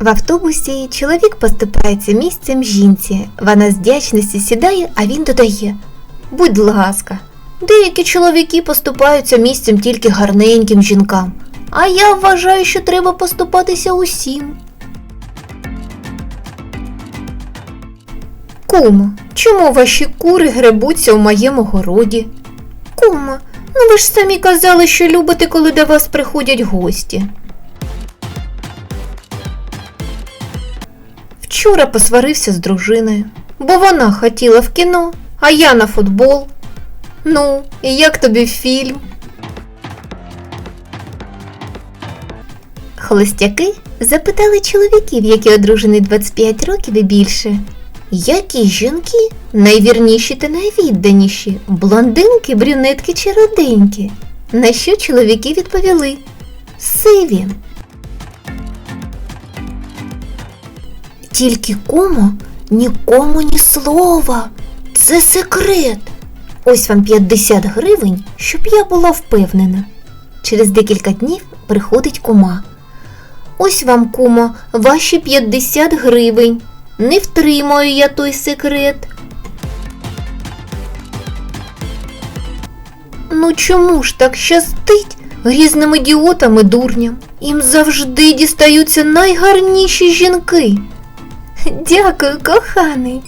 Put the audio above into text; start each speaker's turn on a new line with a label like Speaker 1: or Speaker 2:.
Speaker 1: В автобусі чоловік поступається місцем жінці. Вона з вдячності сідає, а він додає: Будь ласка, деякі чоловіки поступаються місцем тільки гарненьким жінкам. А я вважаю, що треба поступатися усім. Кумо, чому ваші кури гребуться у моєму городі? Кумо, ну ви ж самі казали, що любите, коли до вас приходять гості. Вчора посварився з дружиною, бо вона хотіла в кіно, а я на футбол. Ну, і як тобі фільм? Холостяки запитали чоловіків, які одружені 25 років і більше. Які жінки найвірніші та найвідданіші? Блондинки, брюнетки чи роденьки? На що чоловіки відповіли? Сиві. Тільки кому нікому ні слова. Це секрет. Ось вам 50 гривень, щоб я була впевнена. Через декілька днів приходить кума. Ось вам, кумо, ваші 50 гривень. Не втримаю я той секрет. Ну чому ж так щастить грізним ідіотам і дурням? Їм завжди дістаються найгарніші жінки. Дякую, коханий.